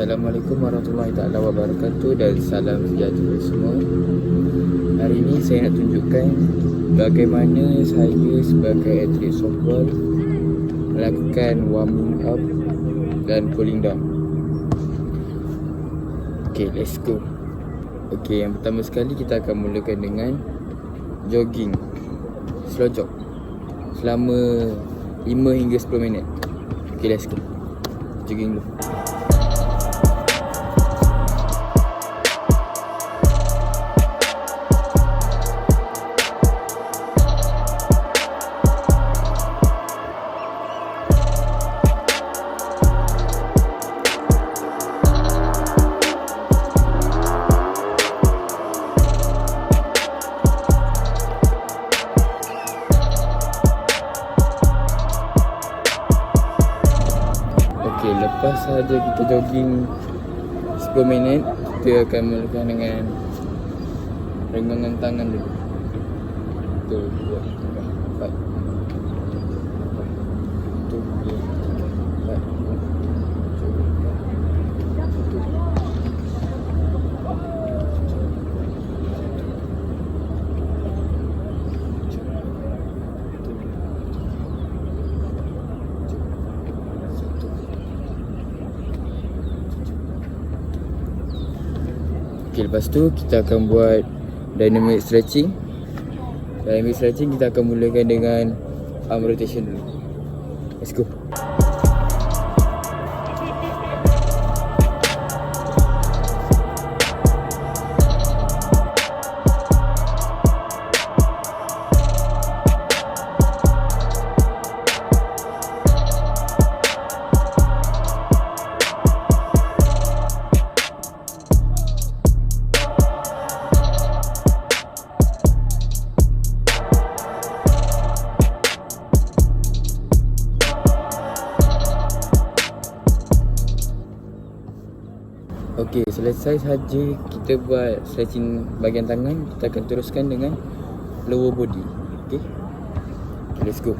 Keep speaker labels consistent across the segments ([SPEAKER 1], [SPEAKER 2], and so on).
[SPEAKER 1] Assalamualaikum warahmatullahi taala wabarakatuh dan salam sejahtera semua. Hari ini saya nak tunjukkan bagaimana saya sebagai atlet softball melakukan warming up dan cooling down. Okay, let's go. Okay, yang pertama sekali kita akan mulakan dengan jogging. Slow jog. Selama 5 hingga 10 minit. Okay, let's go. Jogging dulu. Okey, lepas saja kita jogging 10 minit, kita akan mulakan dengan renggangan tangan dulu. Satu, dua, tiga, empat. Satu, dua, tiga, empat, lima, tujuh, satu. Okay, lepas tu kita akan buat dynamic stretching. Dynamic stretching kita akan mulakan dengan arm rotation dulu. Let's go. Okey, selesai saja kita buat stretching bahagian tangan, kita akan teruskan dengan lower body. Okey. Let's go.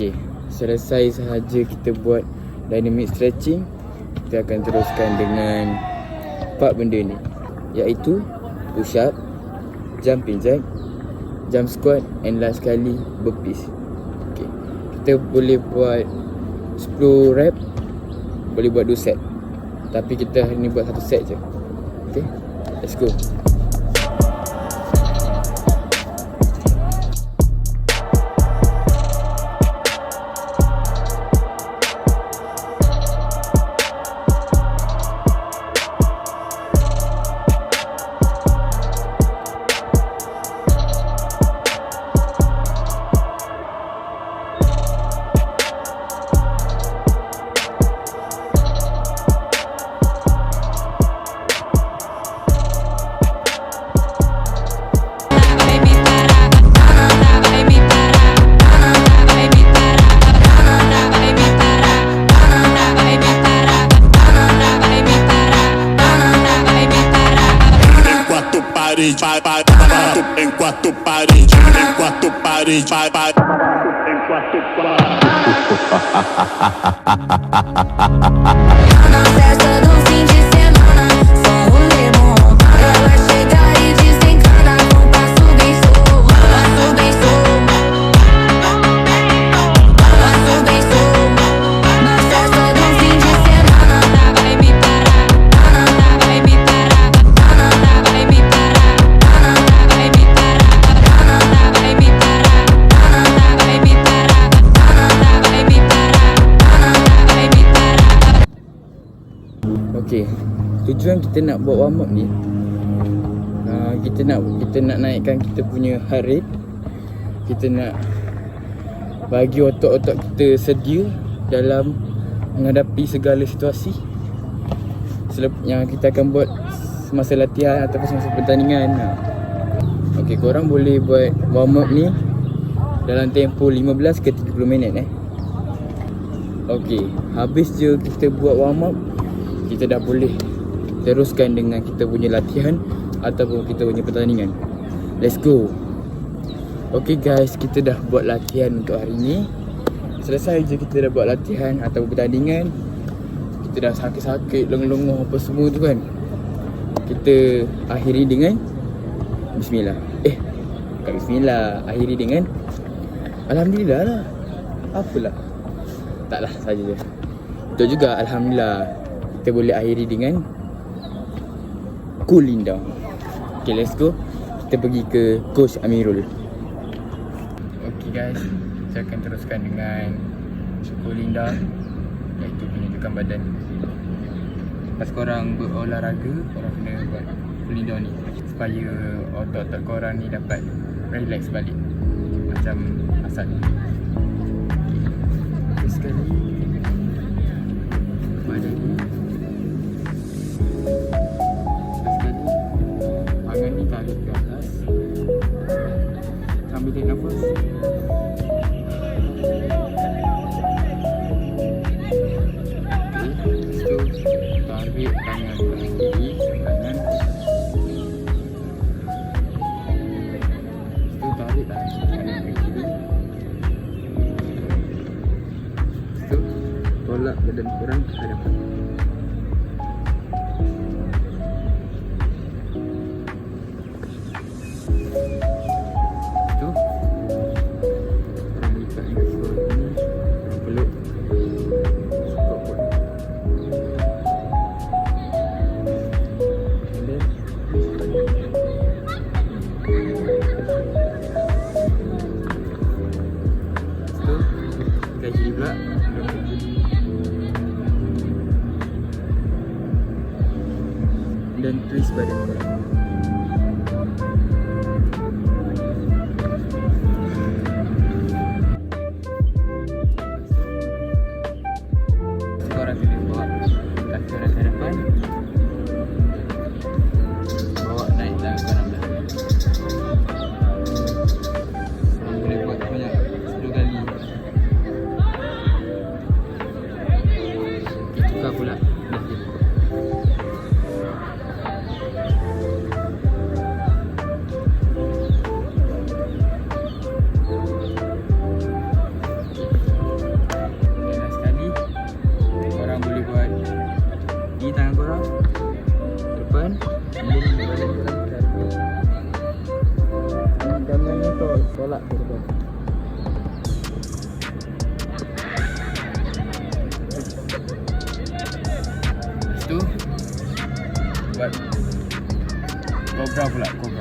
[SPEAKER 1] Okey, selesai sahaja kita buat dynamic stretching, kita akan teruskan dengan empat benda ni iaitu push up, jumping jack, jump squat and last sekali burpees. Okey. Kita boleh buat 10 rep, boleh buat 2 set. Tapi kita ni buat satu set je. Okay, let's go.
[SPEAKER 2] Bye
[SPEAKER 1] bye. Tujuan kita nak buat warm up ni. Uh, Kita nak kita nak naikkan kita punya heart rate. Kita nak Bagi otak-otak kita sedia Dalam Menghadapi segala situasi. Selep, Yang kita akan buat Semasa latihan ataupun semasa pertandingan. Okay korang boleh buat warm up ni Dalam tempoh 15 ke 30 minit eh. Okay Habis je kita buat warm up kita dah boleh teruskan dengan kita punya latihan ataupun kita punya pertandingan. Let's go. Okay guys, kita dah buat latihan untuk hari ni. Selesai je kita dah buat latihan atau pertandingan. Kita dah sakit-sakit, lenguh-lenguh apa semua tu kan. Kita akhiri dengan Bismillah. Eh, bukan Bismillah. Akhiri dengan Alhamdulillah lah. Apalah. Taklah saja je. Betul juga Alhamdulillah kita boleh akhiri dengan cooling down. Okay, let's go. Kita pergi ke Coach Amirul. Okay guys, saya akan teruskan dengan cooling down iaitu penunjukan badan. Lepas korang berolahraga, korang kena buat cooling down ni supaya otot-otot korang ni dapat relax balik macam asal tolak badan korang ke hadapan juga dan please pada korang 挂不了不了